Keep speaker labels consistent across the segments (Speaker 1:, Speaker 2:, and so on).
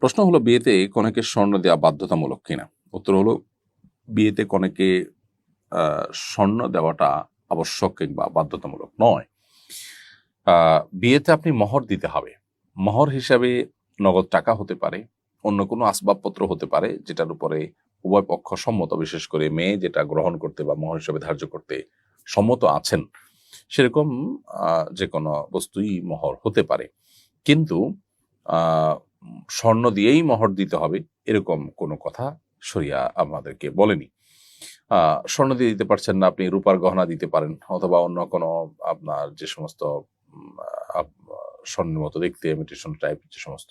Speaker 1: প্রশ্ন হলো বিয়েতে কনেকে স্বর্ণ দেওয়া বাধ্যতামূলক কিনা? উত্তর হলো বিয়েতে কনেকে স্বর্ণ দেওয়াটা আবশ্যক কিংবা বাধ্যতামূলক নয়। বিয়েতে আপনি মহর দিতে হবে। মহর হিসাবে নগদ টাকা হতে পারে, অন্য কোনো আসবাবপত্র হতে পারে, যেটার উপরে উভয় পক্ষ সম্মত, বিশেষ করে মেয়ে যেটা গ্রহণ করতে বা মহর হিসাবে ধার্য করতে সম্মত আছেন, সেরকম যে কোনো বস্তুই মহর হতে পারে। কিন্তু স্বর্ণ দিয়েই মহর দিতে হবে, এরকম কোনো কথা সরিয়া আমাদেরকে বলেনি। স্বর্ণ দিয়ে দিতে পারছেন না, আপনি রূপার গহনা দিতে পারেন, অথবা অন্য কোনো আপনার যে সমস্ত স্বর্ণের মতো দেখতে ইমিটেশন টাইপ যে সমস্ত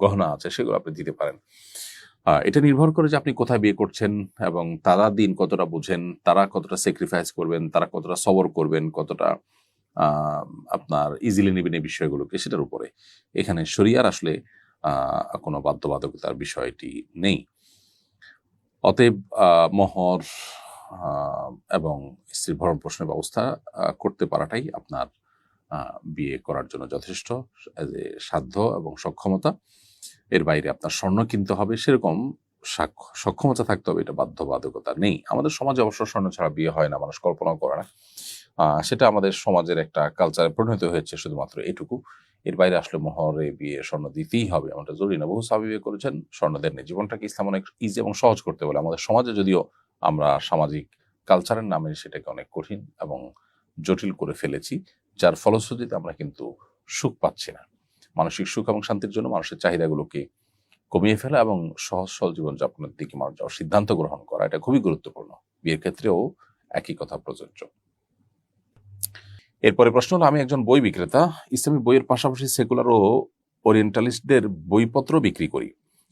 Speaker 1: গহনা আছে, সেগুলো আপনি দিতে পারেন। এটা নির্ভর করে যে আপনি কোথায় বিয়ে করছেন, এবং তারা দিন কতটা বুঝেন, তারা কতটা স্যাক্রিফাইস করবেন, তারা কতটা সবর করবেন, কতটা আপনার ইজিলি নেবেন এই বিষয়গুলোকে, সেটার উপরে। এখানে শরিয়ার আসলে কোনো বাধ্যবাধকতার বিষয়টি নেই। অতএব মোহর এবং স্ত্রীর ভরণ পোষণের ব্যবস্থা করতে পারাটাই আপনার বিয়ে করার জন্য যথেষ্ট সাধ্য এবং সক্ষমতা। এর বাইরে আপনার স্বর্ণ কিনতে হবে, সেরকম সাক্ষ- সক্ষমতা থাকতে হবে, এটা বাধ্যবাধকতা নেই। আমাদের সমাজে অবশ্য স্বর্ণ ছাড়া বিয়ে হয় না, মানুষ কল্পনাও করে না। সেটা আমাদের সমাজের একটা কালচারে পরিণত হয়েছে, শুধুমাত্র এটুকু। এর বাইরে আসলে মহরে বিয়ে স্বর্ণ দিতেই হবে, এমনটা জরুরি না। বহু সাহাবি বিয়ে করেছেন স্বর্ণ দেননি জীবনটাকে ইসলাম অনেক ইজি এবং সহজ করতে বলে। আমাদের সমাজে যদিও আমরা সামাজিক কালচারের নামে সেটাকে অনেক কঠিন এবং জটিল করে ফেলেছি, যার ফলশ্রুতিতে আমরা কিন্তু সুখ পাচ্ছি না। মানসিক সুখ এবং শান্তির জন্য মানুষের চাহিদাগুলোকে কমিয়ে ফেলা এবং সহজ, সরল জীবনযাপনের দিকে মানুষ যাওয়ার সিদ্ধান্ত গ্রহণ করা, এটা খুবই গুরুত্বপূর্ণ। বিয়ের ক্ষেত্রেও একই কথা প্রযোজ্য। এরপরে প্রশ্ন হলো, আমি একজন বই বিক্রেতা ইসলামী বইয়ের পাশাপাশি সেকুলার ও ওরিয়েন্টালিস্টদের বইপত্র বিক্রি করি।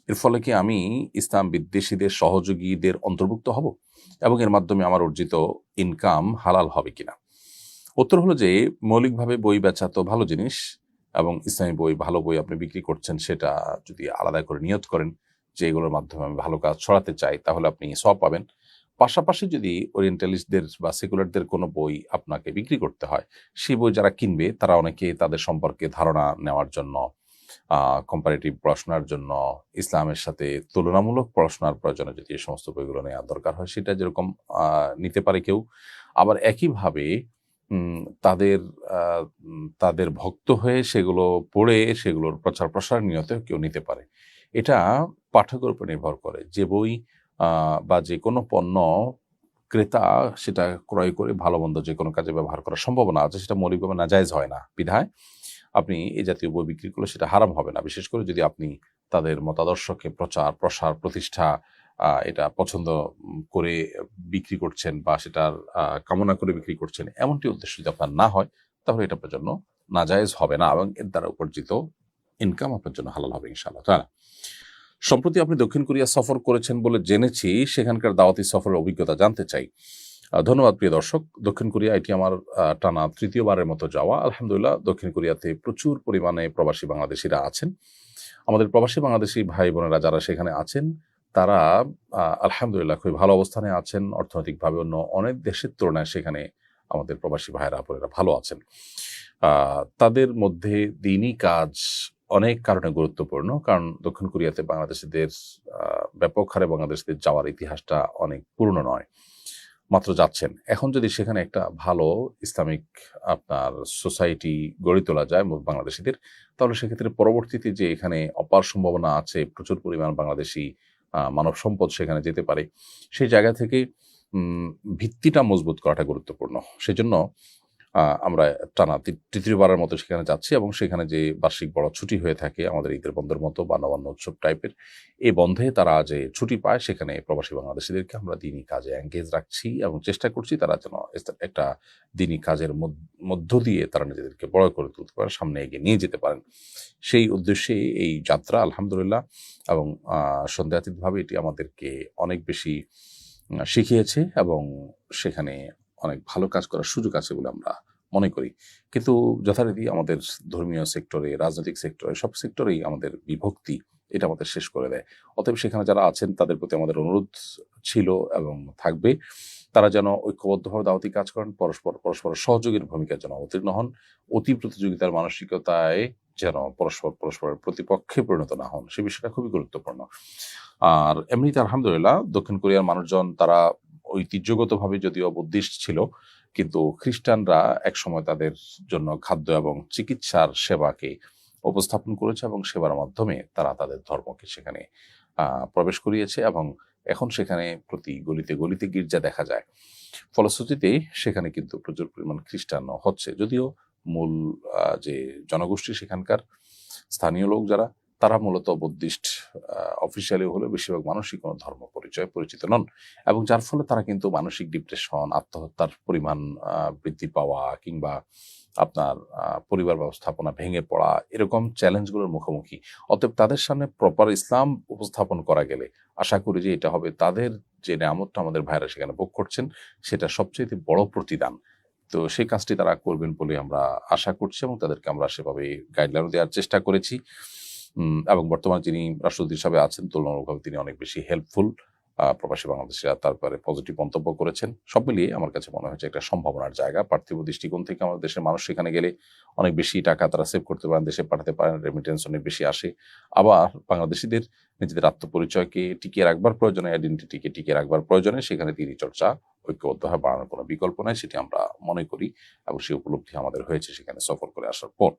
Speaker 1: এর ফলে কি আমি ইসলাম বিদ্বেষীদের, সহযোগীদের অন্তর্ভুক্ত হব এবং এর মাধ্যমে আমার অর্জিত ইনকাম হালাল হবে কিনা? উত্তর হলো যে, মৌলিকভাবে বই বেচা তো ভালো জিনিস এবং ইসলামী বই, ভালো বই আপনি বিক্রি করছেন সেটা যদি আলাদা করে নিয়ত করেন, যে এগুলোর মাধ্যমে আমি ভালো কাজ ছড়াতে চাই, তাহলে আপনি সব পাবেন। পাশাপাশি যদি ওরিয়েন্টালিস্টদের বা সেকুলারদের কোনো বই আপনাকে বিক্রি করতে হয়, সেই বই যারা কিনবে, তারা অনেকে তাদের সম্পর্কে ধারণা নেওয়ার জন্য কম্পারেটিভ পড়াশোনার জন্য, ইসলামের সাথে তুলনামূলক পড়াশোনার প্রয়োজনে যদি এই সমস্ত বইগুলো নেওয়া দরকার হয়, সেটা যেরকম নিতে পারে কেউ। আবার একইভাবে তাদের তাদের ভক্ত হয়ে সেগুলো পড়ে, সেগুলোর প্রচার প্রসার নিয়তে কেউ নিতে পারে। এটা পাঠকের উপর নির্ভর করে। যে বই বা যে কোনো পণ্য ক্রেতা সেটা ক্রয় করে ভালো মন্দ যে কোনো কাজে ব্যবহার করার সম্ভাবনা আছে, সেটা মৌলিকভাবে নাজায়জ হয় না। বিধায় আপনি এই জাতীয় বই বিক্রি করলে সেটা হারাম হবে না। বিশেষ করে যদি আপনি তাদের মতাদর্শকে প্রচার, প্রসার, প্রতিষ্ঠা এটা পছন্দ করে বিক্রি করছেন বা সেটার কামনা করে বিক্রি করছেন, এমনটি উদ্দেশ্য যদি আপনার না হয়, তাহলে এটা আপনার জন্য নাজায়েজ হবে না এবং এর দ্বারা উপার্জিত ইনকাম আপনার জন্য হালাল হবে ইনশাআল্লাহ। তাআলা সম্প্রতি আপনি দক্ষিণ কোরিয়া সফর করেছেন বলে জেনেছি, সেখানকার দাওয়াতি সফরের অভিজ্ঞতা জানতে চাই। ধন্যবাদ প্রিয় দর্শক। দক্ষিণ কোরিয়া এটি আমার টানা তৃতীয়বারের মতো যাওয়া। আলহামদুলিল্লাহ, দক্ষিণ কোরিয়াতে প্রচুর পরিমাণে প্রবাসী বাংলাদেশিরা আছেন। আমাদের প্রবাসী বাংলাদেশি ভাই বোনেরা যারা সেখানে আছেন, তারা আলহামদুলিল্লাহ খুবই ভালো অবস্থানে আছেন। অর্থনৈতিকভাবে অন্য অনেক দেশের তুলনায় সেখানে আমাদের প্রবাসী ভাইরা বোনেরা ভালো আছেন। তাদের মধ্যে দিনই কাজ অনেক কারণে গুরুত্বপূর্ণ, কারণ দক্ষিণ কোরিয়াতে বাংলাদেশিদের ব্যাপক হারে বাংলাদেশিদের যাওয়ার ইতিহাসটা অনেক পুরনো নয়, মাত্র যাচ্ছেন। এখন যদি সেখানে একটা ভালো ইসলামিক আপনার সোসাইটি গড়ে তোলা যায় বাংলাদেশিদের, তাহলে সেক্ষেত্রে পরবর্তীতে যে এখানে অপার সম্ভাবনা আছে, প্রচুর পরিমাণ বাংলাদেশি মানব সম্পদ সেখানে যেতে পারে, সেই জায়গা থেকে ভিত্তিটা মজবুত করাটা গুরুত্বপূর্ণ। সেজন্য আমরা টানা তৃতীয়বারের মতো সেখানে যাচ্ছি এবং সেখানে যে বার্ষিক বড় ছুটি হয়ে থাকে আমাদের ঈদের বন্ধের মতো বা নবান্ন উৎসব টাইপের এই বন্ধে তারা যে ছুটি পায় সেখানে প্রবাসী বাংলাদেশিদেরকে আমরা দিনই কাজে এঙ্গেজ রাখছি এবং চেষ্টা করছি তারা যেন একটা দিনই কাজের মধ্য- দিয়ে তারা নিজেদেরকে বড় করে তুলতে পারেন সামনে এগিয়ে নিয়ে যেতে পারেন। সেই উদ্দেশ্যে এই যাত্রা, আলহামদুলিল্লাহ, এবং সন্দেহাতীতভাবে এটি আমাদেরকে অনেক বেশি শিখিয়েছে এবং সেখানে অনেক ভালো কাজ করার সুযোগ আছে বলে আমরা মনে করি। কিন্তু যথারীতি আমাদের ধর্মীয় সেক্টরে, রাজনৈতিক সেক্টরে, সব সেক্টরেই আমাদের বিভক্তি, এটা আমাদের শেষ করে দেয়। অতএব সেখানে যারা আছেন, তাদের প্রতি আমাদের অনুরোধ ছিল এবং থাকবে, তারা যেন ঐক্যবদ্ধভাবে দাওয়াতি কাজ করেন, পরস্পর পরস্পর সহযোগীর ভূমিকা যেন অবতীর্ণ হন, অতি প্রতিযোগিতার মানসিকতায় যেন পরস্পর, পরস্পরের প্রতিপক্ষে পরিণত না হন, সে বিষয়টা খুবই গুরুত্বপূর্ণ। আর এমনিতে আলহামদুলিল্লাহ, দক্ষিণ কোরিয়ার মানুষজন, তারা ঐতিহ্যগতভাবে যদিও বুদ্ধিস্ট ছিল, কিন্তু খ্রিস্টানরা একসময় তাদের জন্য খাদ্য এবং চিকিৎসার সেবাকে উপস্থাপন করেছে এবং সেবার মাধ্যমে তারা তাদের ধর্মকে সেখানে প্রবেশ করিয়েছে এবং এখন সেখানে প্রতি গলিতে গলিতে গির্জা দেখা যায়। ফলশ্রুতিতে সেখানে কিন্তু প্রচুর পরিমাণ খ্রিস্টান হচ্ছে, যদিও মূল যে জনগোষ্ঠী সেখানকার, স্থানীয় লোক যারা তারা মূলত বুদ্ধিস্ট অফিসিয়ালি হলে বেশিরভাগ মানুষই কোনো ধর্ম পরিচয় পরিচিত নন এবং যার ফলে তারা কিন্তু মানসিক ডিপ্রেশন আত্মহত্যার পরিমাণ বৃদ্ধি পাওয়া কিংবা আপনার পরিবার ব্যবস্থাপনা ভেঙে পড়া এরকম চ্যালেঞ্জগুলোর মুখোমুখি। অতএব তাদের সামনে প্রপার ইসলাম উপস্থাপন করা গেলে আশা করি যে এটা হবে তাদের যে নামতটা আমাদের ভাইরা সেখানে ভোগ করছেন, সেটা সবচেয়ে বড় প্রতিদান। তো সেই কাজটি তারা করবেন বলে আমরা আশা করছি এবং তাদেরকে আমরা সেভাবে গাইডলাইন দেওয়ার চেষ্টা করেছি। এবং বর্তমানে যিনি রাষ্ট্রপতি হিসাবে আছেন, তুলনামূলকভাবে তিনি অনেক বেশি হেল্পফুল প্রবাসী বাংলাদেশিরা তারপরে পজিটিভ মন্তব্য করেছেন। সব মিলিয়ে আমার কাছে মনে হয়েছে একটা সম্ভাবনার জায়গা। পার্থিব দৃষ্টিকোণ থেকে আমাদের দেশের মানুষ সেখানে গেলে অনেক বেশি টাকা তারা সেভ করতে পারেন, দেশে পাঠাতে পারেন রেমিটেন্স অনেক বেশি আসে। আবার বাংলাদেশিদের নিজেদের আত্মপরিচয়কে টিকিয়ে রাখবার প্রয়োজনে আইডেন্টিটিকে টিকিয়ে রাখবার প্রয়োজনে সেখানে তিনি চর্চা ঐক্যবদ্ধভাবে বাড়ানোর কোনো বিকল্প নাই, সেটি আমরা মনে করি এবং সেই উপলব্ধি আমাদের হয়েছে সেখানে সফর করে আসার পর।